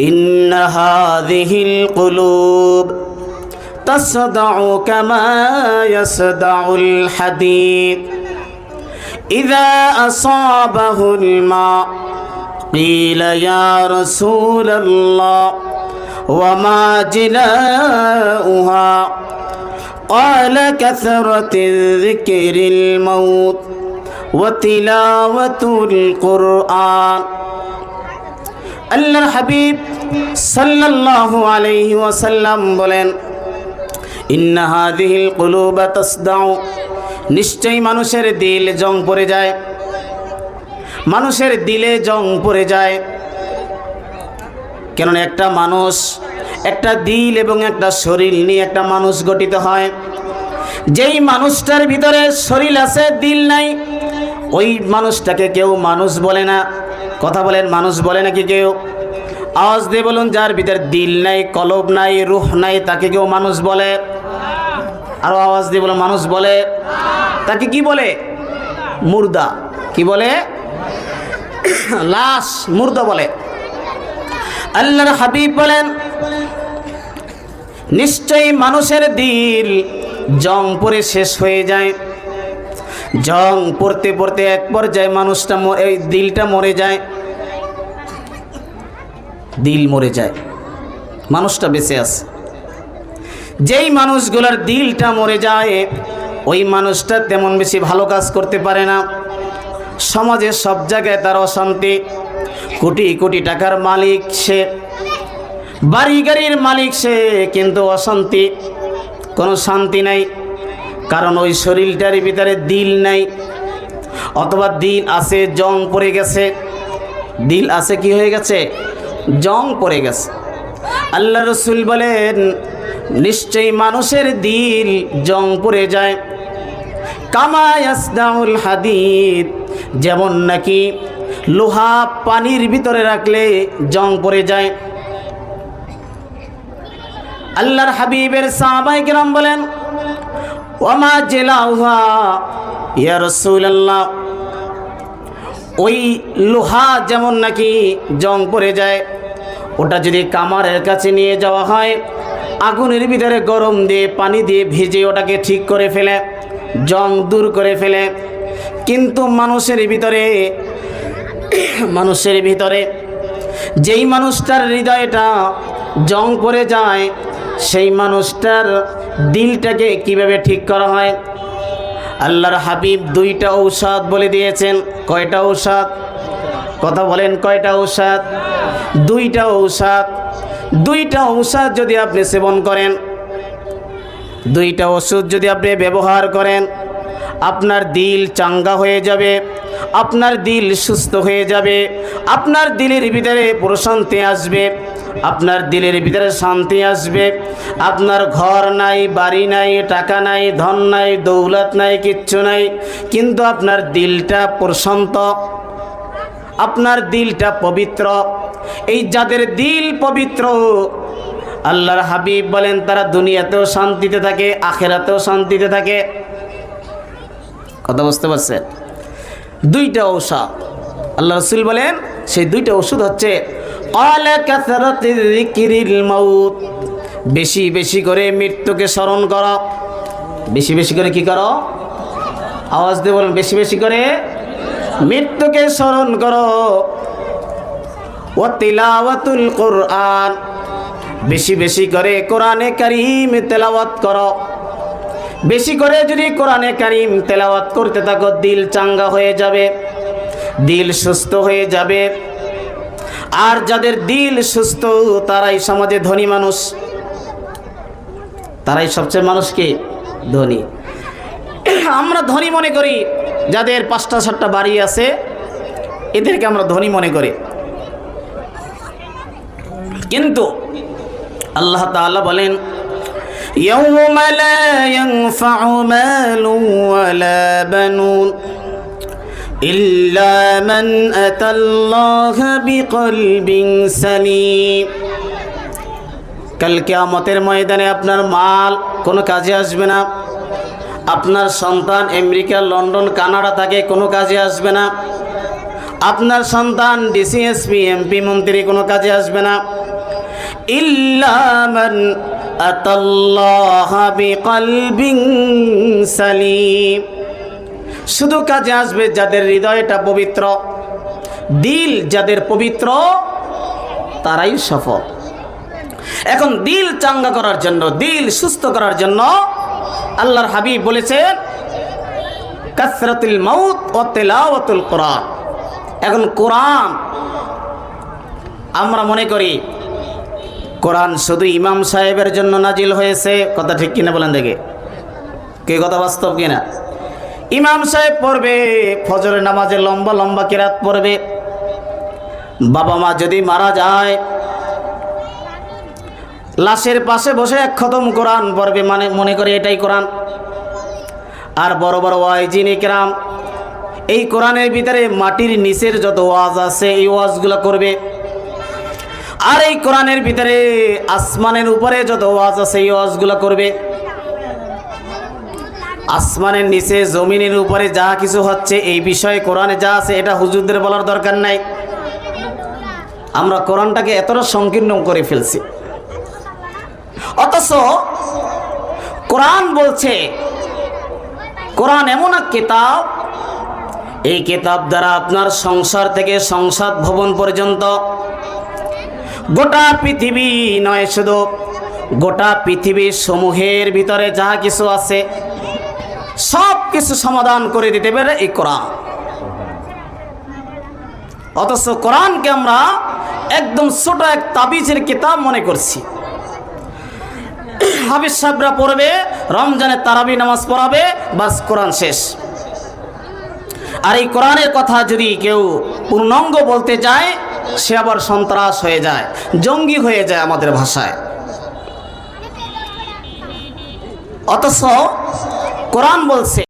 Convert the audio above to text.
إن هذه القلوب تصدع كما يصدع الحديد. إذا أصابه الماء قيل يا رسول الله وما جلاؤها؟ قال كثرة ذكر الموت وتلاوة القرآن. আল্লাহর হাবিব সাল্লাল্লাহু আলাইহি ওয়াসাল্লাম বলেন, ইন্না হাদিহিল কুলুবা তাসদাউ। নিশ্চয়ই মানুষের দিল জং পড়ে যায়। মানুষের দিলে জং পড়ে যায়। কেননা একটা মানুষ একটা দিল এবং একটা শরীর নিয়ে একটা মানুষ গঠিত হয়। যেই মানুষটার ভিতরে শরীর আছে, দিল নাই, ওই মানুষটাকে কেউ মানুষ বলে না। কথা বলেন, মানুষ বলে নাকি কেউ? আওয়াজ দিয়ে বলুন, যার ভিতরে দিল নাই, কলব নাই, রুহ নাই, তাকে কেউ মানুষ বলে? আরও আওয়াজ দিয়ে বলুন, মানুষ বলে? তাকে কি বলে? মুর্দা। কি বলে? লাশ, মুর্দা বলে। আল্লাহর হাবিব বলেন, নিশ্চয়ই মানুষের দিল জং পরে শেষ হয়ে যায়। জং পড়তে পড়তে এক পর্যায়ে মানুষটা এই দিলটা মরে যায়। দিল মরে যায়। মানুষটা বেঁচে আছে। যেই মানুষগুলোর দিলটা মরে যায়, ওই মানুষটা তেমন বেশি ভালো কাজ করতে পারে না। সমাজে সব জায়গায় তার অশান্তি। কোটি কোটি টাকার মালিক সে, বাড়ি গাড়ির মালিক সে, কিন্তু অশান্তি। কোনো শান্তি নাই। কারণ ওই শরীরটার ভিতরে দিল নাই। অথবা দিল আছে, জং পড়ে গেছে। দিল আছে কি হয়ে গেছে? জং পড়ে গেছে। আল্লাহ রসুল বলেন, নিশ্চয়ই মানুষের দিল জং পড়ে যায়। কামায়াসদাউল হাদিদ, যেমন নাকি লোহা পানির ভিতরে রাখলে জং পড়ে যায়। আল্লাহর হাবিবের সাহাবাই কিরাম বলেন ওমা জেলাউহা। ইয়া ওই লোহা যেমন নাকি জং পড়ে যায়, ওটা যদি কামারের কাছে নিয়ে যাওয়া হয়, আগুনের ভিতরে গরম দিয়ে, পানি দিয়ে ভেজে ওটাকে ঠিক করে ফেলে, জং দূর করে ফেলে। কিন্তু মানুষের ভিতরে মানুষের ভিতরে যেই মানুষটার হৃদয়টা জং পড়ে যায়, সেই মানুষটার দিলটাকে কীভাবে ঠিক করা হয়? আল্লাহর হাবিব দুইটা ঔষধ বলে দিয়েছেন। কয়টা ঔষধ? কথা বলেন, কয়টা ঔষধ? দুইটা ঔষধ। দুইটা ঔষধ যদি আপনি সেবন করেন, দুইটা ওষুধ যদি আপনি ব্যবহার করেন, আপনার দিল চাঙ্গা হয়ে যাবে, আপনার দিল সুস্থ হয়ে যাবে, আপনার দিলের ভিতরে প্রশান্তি আসবে আপনার দিলের ভিতরে শান্তি আসবে। আপনার ঘর নাই, বাড়ি নাই, টাকা নাই, ধন নাই, দৌলত নাই, কিচ্ছু নাই। কিন্তু আপনার দিলটা প্রশান্ত। আপনার দিলটা পবিত্র। এই যাদের দিল পবিত্র, আল্লাহর হাবিব বলেন, তারা দুনিয়াতেও শান্তিতে থাকে, আখেরাতেও শান্তিতে থাকে। কথা বুঝতে পারছেন? দুইটা ঔষধ। আল্লাহ রসুল বলেন, সেই দুইটা ওষুধ হচ্ছে বেশি বেশি করে মৃত্যুকে স্মরণ কর। বেশি বেশি করে কি করো? আওয়াজ দিয়ে বলুন, বেশি বেশি করে মৃত্যুকে স্মরণ করো। ও তিলাওয়াতুল কোরআন। বেশি বেশি করে কোরআনে কারিম তেলাওয়াত করো। বেশি করে যদি কোরআনে কারিম তেলাওয়াত করতে থাকো, দিল চাঙ্গা হয়ে যাবে, দিল সুস্থ হয়ে যাবে। আর যাদের দিল সুস্থ তারাই সমাজে ধনী মানুষ তারাই সবচেয়ে মানুষকে ধনী আমরা ধনী মনে করি যাদের পাঁচটা সাতটা বাড়ি আছে এদেরকে আমরা ধনী মনে করি কিন্তু আল্লাহ তাআলা বলেন يوم لا ينفع مال ولا بنون إلا من أتى الله بقلب سليم কাল কেয়ামতের ময়দানে আপনার মাল কোনো কাজে আসবে না আপনার সন্তান আমেরিকা লন্ডন কানাডা থাকে কোনো কাজে আসবে না আপনার সন্তান ডিসিএসপি এমপি মন্ত্রী কোনো কাজে আসবে না ইল্লামান আতাল্লাহ বিকলবিন সালিম শুধু কাজে আসবে যাদের হৃদয়টা পবিত্র, দিল যাদের পবিত্র, তারাই সফল। এখন দিল চাঙ্গা করার জন্য, দিল সুস্থ করার জন্য আল্লাহর হাবিব বলেছেন, কাসরাতুল মাউত ও তেলাওয়াতুল কোরআন। এখন কোরআন, আমরা মনে করি, কোরআন শুধু ইমাম সাহেবের জন্য নাজিল হয়েছে, কথা ঠিক কিনা বলেন দেখে। কে কথা বাস্তব কিনা? ইমাম সাহেব পড়বে, ফজরের নামাজে লম্বা লম্বা কেরাত পড়বে। বাবা মা যদি মারা যায়, লাশের পাশে বসে এক খতম কোরআন পড়বে মানে মনে করে এটাই কোরআন। আর বড় বড় ওয়াইজিন ইকরাম, এই কোরআনের ভিতরে মাটির নিচের যত ওয়াজ আছে, এই ওয়াজগুলো করবে। আর এই কোরআনের ভিতরে আসমানের উপরে যত ওয়াজ আছে, এই ওয়াজগুলো করবে। আসমানের নিচে, জমিনের উপরে যা কিছু হচ্ছে, এই বিষয়ে কোরআনে যা আছে, এটা হুজুরদের বলার দরকার নাই। আমরা কোরআনটাকে এতটা সংকীর্ণ করে ফেলছি। অথচ কোরআন বলছে, কোরআন এমন এক কিতাব, এই কিতাব দ্বারা আপনার সংসার থেকে সংসদ ভবন পর্যন্ত গোটা পৃথিবী নয়, শুধু গোটা পৃথিবীর সমূহের ভিতরে যা কিছু আছে সব কিছু সমাধান করে দিতে পারে এই কোরআন। অথচ কোরআনকে আমরা একদম ছোট এক তাবিজের কিতাব মনে করছি। হাবিজ সাহেবরা পড়বে, রমজানের তারাবি নামাজ পড়াবে, বাস কোরআন শেষ। আর এই কোরআনের কথা যদি কেউ পূর্ণাঙ্গ বলতে চায়, সে আবার সন্ত্রাস হয়ে যায়, জঙ্গি হয়ে যায় আমাদের ভাষায়। অথচ কোরআন বলছে।